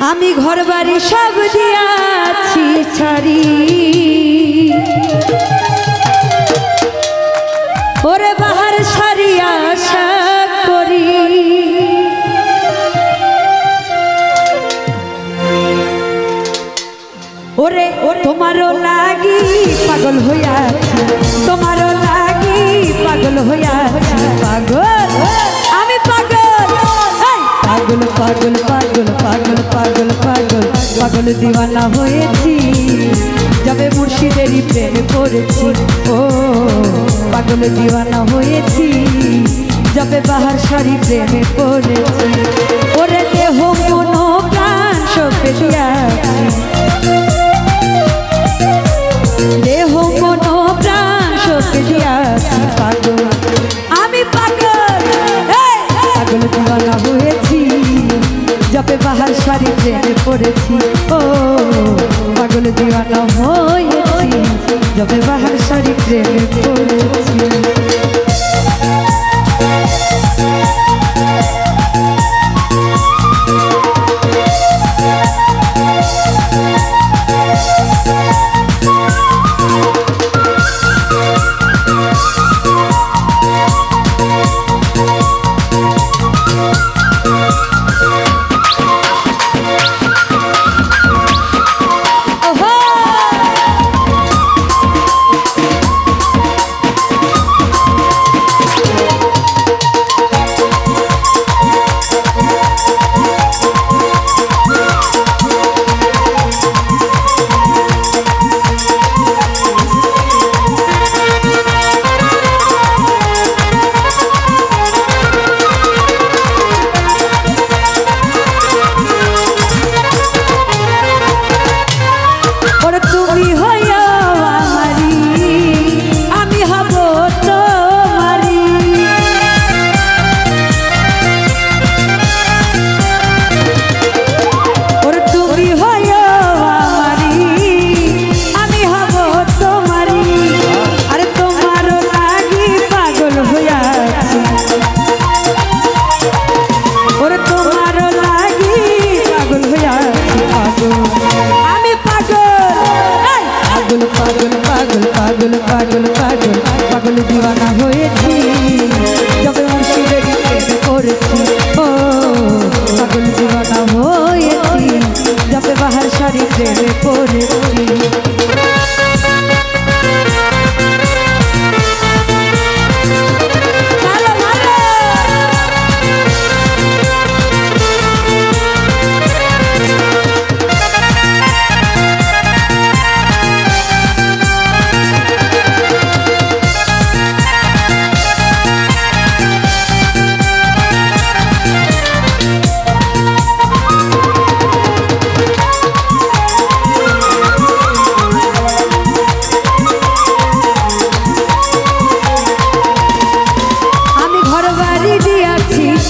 আমি ঘর বাড়ি সব দিয়াছি, ছাড়ি ওরে বাহার সারি আশা করি ওরে, তোমারও লাগি পাগল হইয়াছি, তোমারও লাগি পাগল হইয়াছি, পাগল আমি পাগল! পাগল পাগল পাগল পাগল পাগল পাগল পাগল দিওয়ানা হয়েছি। যাবে মুর্শিদেরই প্রেমে পড়েছি ও, পাগল দিওয়ানা হয়েছি। যাবে বাহার সারি প্রেমে পড়েছি ওরে দেহ মন প্রাণ সপে পাগল হয়েছি যবে বাহার সারি প্রেমে পড়েছি।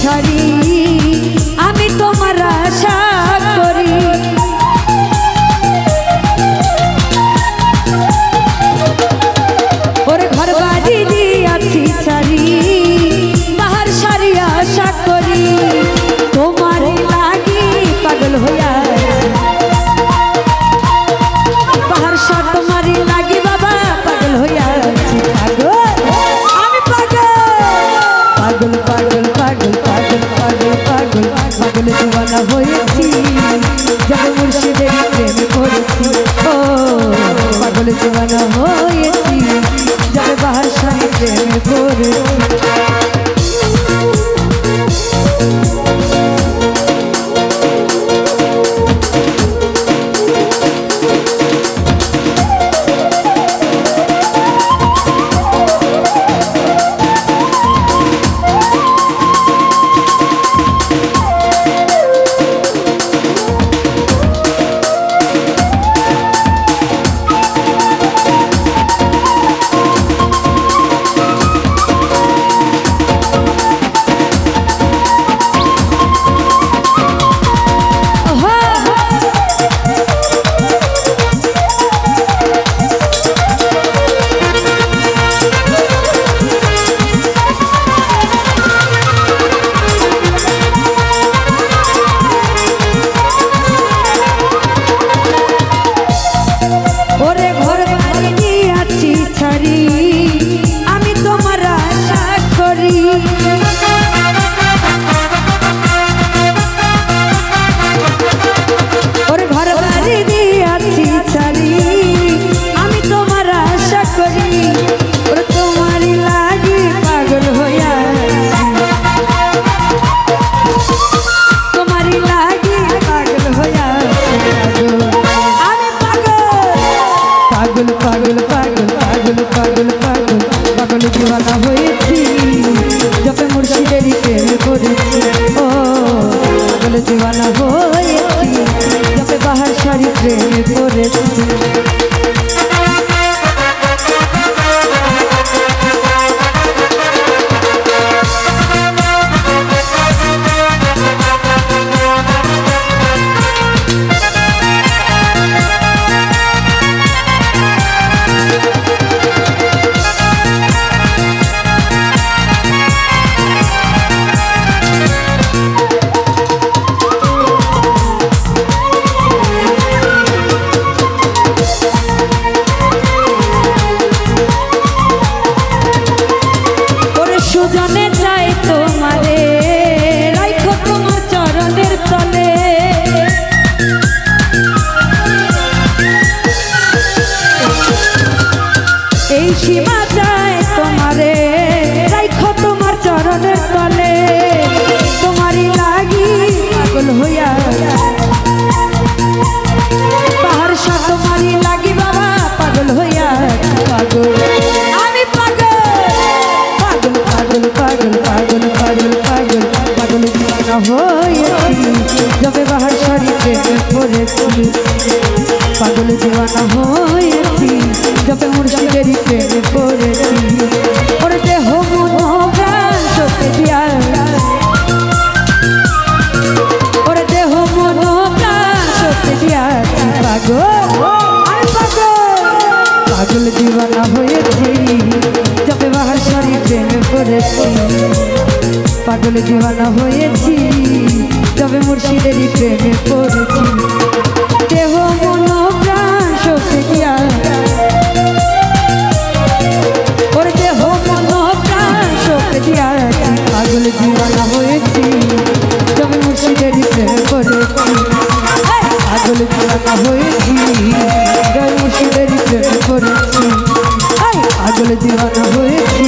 छोड़ी পাগল দিওয়ানা হয়েছি। যবে মুর্শিদের প্রেম করেছি। ও পাগল দিওয়ানা হয়েছি পাগল পাগল পাগল পাগল পাগল পাগল। পাগল দিওয়ানা হয়েছি যবে মুর্শিদেরই প্রেম করেছি। ও, পাগল দিওয়ানা হয়েছি যত বাহার শাড়ি প্রেম করেছি। পাগল জোয়ানা হয়েছি, তবে মুর্শিদেরই প্রেমে পড়েছি। দেহ, মন, প্রাণ শক্তি গিয়া ওর দেহ, মন, প্রাণ শক্তি দিয়াছি পাগল জোয়ানা হয়েছি, তবে মুর্শিদেরই প্রেমে পড়েছি। পাগল হয়েছি, তবে মুর্শিদেরই প্রেমে পড়েছি। পাগল হয়েছি